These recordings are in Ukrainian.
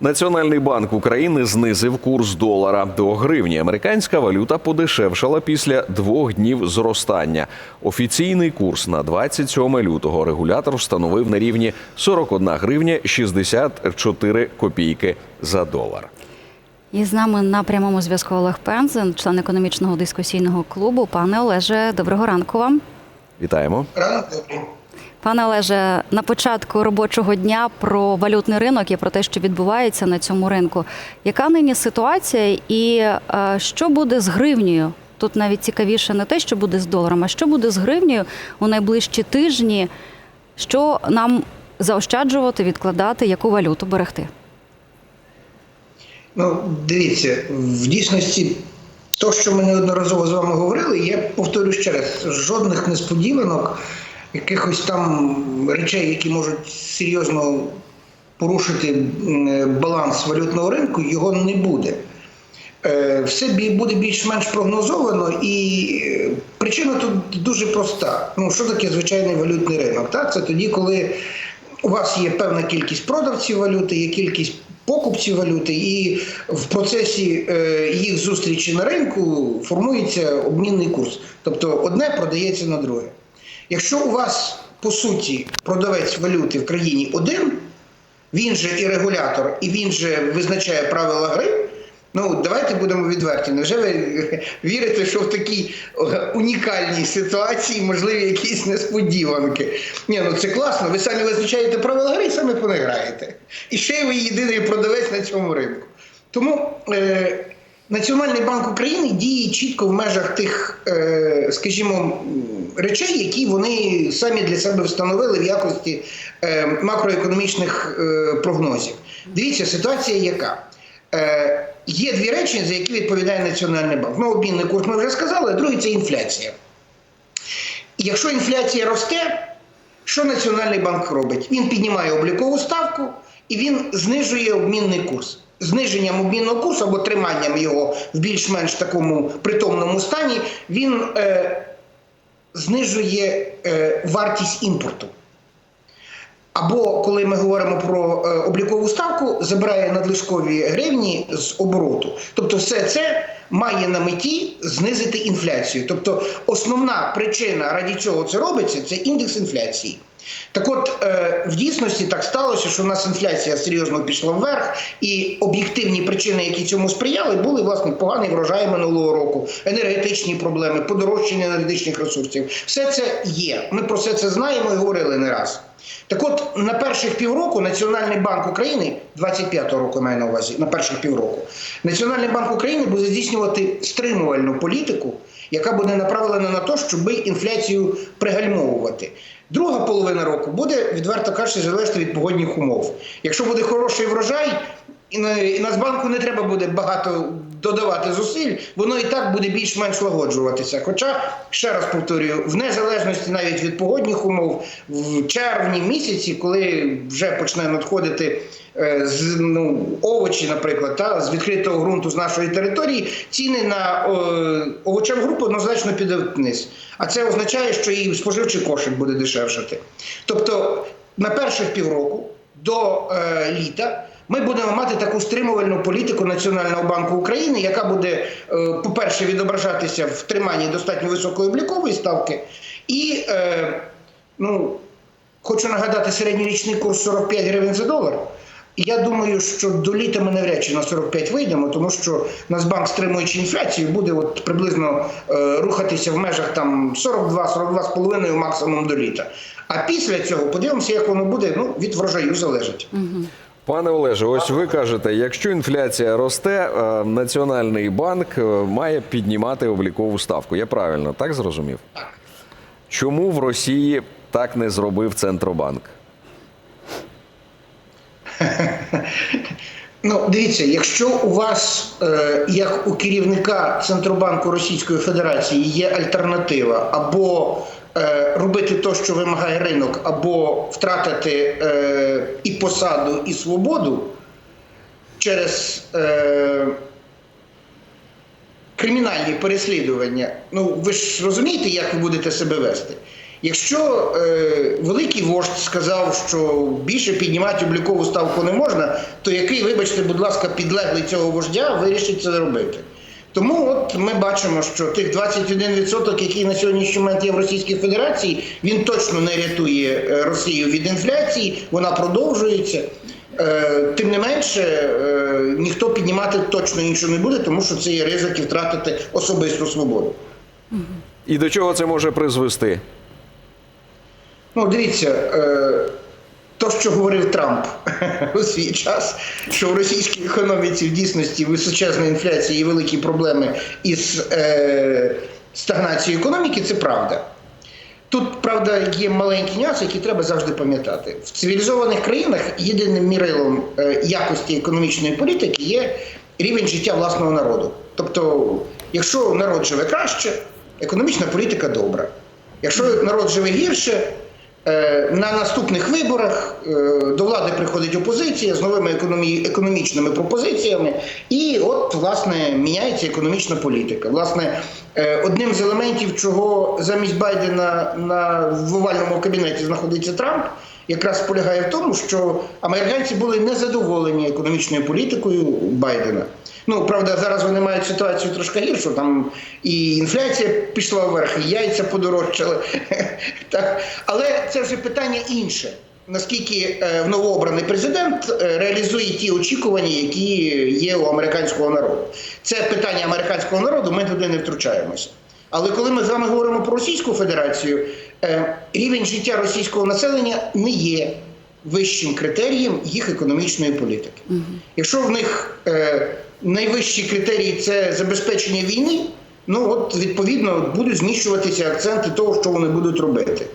Національний банк України знизив курс долара до гривні. Американська валюта подешевшала після двох днів зростання. Офіційний курс на 27 лютого регулятор встановив на рівні 41 гривня 64 копійки за долар. І з нами на прямому зв'язку Олег Пензен, член економічного дискусійного клубу. Пане Олеже, доброго ранку вам. Вітаємо. Ранок добрий. Пане Олеже, на початку робочого дня про валютний ринок і про те, що відбувається на цьому ринку. Яка нині ситуація, і е, що буде з гривнею? Тут навіть цікавіше не те, що буде з доларом, а що буде з гривнею у найближчі тижні, що нам заощаджувати, відкладати, яку валюту берегти? Ну, дивіться, в дійсності, то, що ми неодноразово з вами говорили, я повторю ще раз: жодних несподіванок, якихось там речей, які можуть серйозно порушити баланс валютного ринку, його не буде. Е, Все буде більш-менш прогнозовано, і е, причина тут дуже проста. Ну, що таке звичайний валютний ринок? Так? Це тоді, коли у вас є певна кількість продавців валюти, є кількість покупців валюти, і в процесі е, їх зустрічі на ринку формується обмінний курс. Тобто одне продається на друге. Якщо у вас по суті продавець валюти в країні один, він же і регулятор, і він же визначає правила гри. Ну, давайте будемо відверті. Невже ви вірите, що в такій унікальній ситуації можливі якісь несподіванки? Ні, ну це класно. Ви самі визначаєте правила гри і самі по них граєте. І ще ви єдиний продавець на цьому ринку. Тому е, Національний банк України діє чітко в межах тих, е, скажімо, речей, які вони самі для себе встановили в якості е, макроекономічних е, прогнозів. Дивіться, ситуація яка? Є дві речі, за які відповідає Національний банк. Ну, обмінний курс ми вже сказали, а другий це інфляція. Якщо інфляція росте, що Національний банк робить? Він піднімає облікову ставку і він знижує обмінний курс. Зниженням обмінного курсу або триманням його в більш-менш такому притомному стані, він е, знижує е, вартість імпорту. Або коли ми говоримо про е, облікову ставку, забирає надлишкові гривні з обороту. Тобто, все це має на меті знизити інфляцію. Тобто, основна причина, раді чого це робиться, це індекс інфляції. Так от, е, в дійсності так сталося, що у нас інфляція серйозно пішла вверх, і об'єктивні причини, які цьому сприяли, були власне поганий врожай минулого року, енергетичні проблеми, подорожчання енергетичних ресурсів. Все це є. Ми про все це знаємо і говорили не раз. Так от, на перших півроку Національний банк України, 25-го року маю на увазі, на перших півроку, Національний банк України буде здійснювати стримувальну політику, яка буде направлена на те, щоб інфляцію пригальмовувати. Друга половина року буде, відверто кажучи, залежати від погодних умов. Якщо буде хороший врожай, і Нацбанку не треба буде багато додавати зусиль, воно і так буде більш-менш лагоджуватися. Хоча, ще раз повторюю, в незалежності навіть від погодних умов, в червні місяці, коли вже почне надходити е, з ну, овочі, наприклад, та, з відкритого ґрунту з нашої території, ціни на овочеву групу однозначно підуть вниз. А це означає, що і споживчий кошик буде дешевшати. Тобто на перших півроку до е, літа. Ми будемо мати таку стримувальну політику Національного банку України, яка буде, е, по-перше, відображатися в триманні достатньо високої облікової ставки. І, е, ну, хочу нагадати, середньорічний курс 45 гривень за долар. Я думаю, що до літа ми навряд чи на 45 вийдемо, тому що Нацбанк, стримуючи інфляцію, буде от приблизно е, рухатися в межах там 42-42,5 максимум до літа. А після цього подивимося, як воно буде. Ну, від врожаю залежить. Пане Олеже, ось ви кажете, якщо інфляція росте, е, Національний банк е, має піднімати облікову ставку. Я правильно так зрозумів? Чому в Росії так не зробив Центробанк? Ну, дивіться, якщо у вас, е, як у керівника Центробанку Російської Федерації, є альтернатива, або робити те, що вимагає ринок, або втратити е, і посаду, і свободу через е, кримінальні переслідування, ну ви ж розумієте, як ви будете себе вести? Якщо е, великий вождь сказав, що більше піднімати облікову ставку не можна, то який, вибачте, будь ласка, підлеглий цього вождя вирішить це зробити? Тому от ми бачимо, що тих 21%, який на сьогоднішній момент є в Російській Федерації, він точно не рятує е, Росію від інфляції, вона продовжується. Е, Тим не менше, е, ніхто піднімати точно нічого не буде, тому що це є ризики втратити особисту свободу. І до чого це може призвести? Ну, дивіться, то, що говорив Трамп у свій час, що в російській економіці в дійсності височезна інфляція і великі проблеми із е, стагнацією економіки, це правда. Тут, правда, є маленькі нюанси, які треба завжди пам'ятати. В цивілізованих країнах єдиним мірилом е, якості економічної політики є рівень життя власного народу. Тобто, якщо народ живе краще, економічна політика добра. Якщо народ живе гірше, на наступних виборах е, до влади приходить опозиція з новими економі- економічними пропозиціями, і от власне міняється економічна політика. Власне, е, одним з елементів, чого замість Байдена на в овальному кабінеті знаходиться Трамп, якраз полягає в тому, що американці були незадоволені економічною політикою Байдена. Ну, правда, зараз вони мають ситуацію трошки гіршу. Там і інфляція пішла вверх, і яйця подорожчали. так. Але це вже питання інше. Наскільки е, новообраний президент е, реалізує ті очікування, які є у американського народу. Це питання американського народу, ми туди не втручаємося. Але коли ми з вами говоримо про Російську Федерацію, е, рівень життя російського населення не є вищим критерієм їх економічної політики. Якщо в них е, найвищі критерії це забезпечення війни, ну от відповідно будуть зміщуватися акценти того, що вони будуть робити.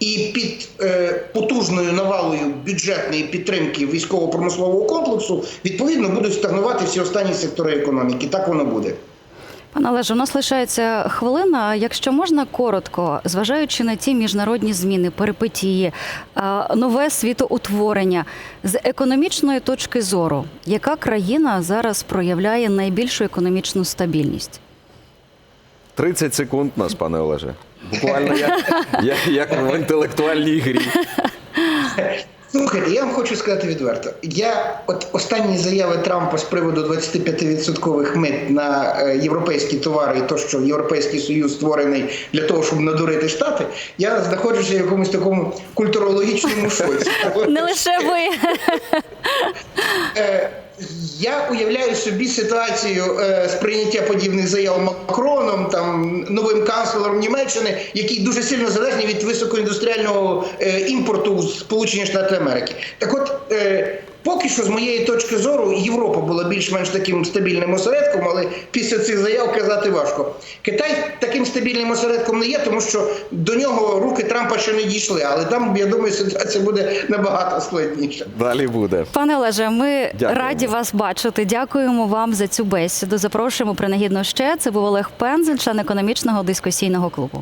І під е, потужною навалою бюджетної підтримки військово-промислового комплексу відповідно будуть стагнувати всі останні сектори економіки. Так воно буде. Пане Олеже, у нас лишається хвилина. Якщо можна коротко, зважаючи на ті міжнародні зміни, перипетії, е, нове світоутворення з економічної точки зору, яка країна зараз проявляє найбільшу економічну стабільність? 30 секунд нас, пане Олеже. Буквально як, як, як в інтелектуальній грі. Слухайте, я вам хочу сказати відверто. Я от останні заяви Трампа з приводу 25% мит на е, європейські товари, і то, що Європейський Союз створений для того, щоб надурити штати, я знаходжуся в якомусь такому культурологічному шоці. Не лише ви. Я уявляю собі ситуацію е, сприйняття подібних заяв Макроном, там новим канцлером Німеччини, який дуже сильно залежний від високоіндустріального е, імпорту в Сполучені Штати Америки. Так от. Е, Поки що, з моєї точки зору, Європа була більш-менш таким стабільним осередком, але після цих заяв казати важко. Китай таким стабільним осередком не є, тому що до нього руки Трампа ще не дійшли. Але там, я думаю, ситуація буде набагато складніша. Далі буде. Пане Олеже, ми Дякуємо. раді вас бачити. Дякуємо вам за цю бесіду. Запрошуємо принагідно ще. Це був Олег Пензель, член економічного дискусійного клубу.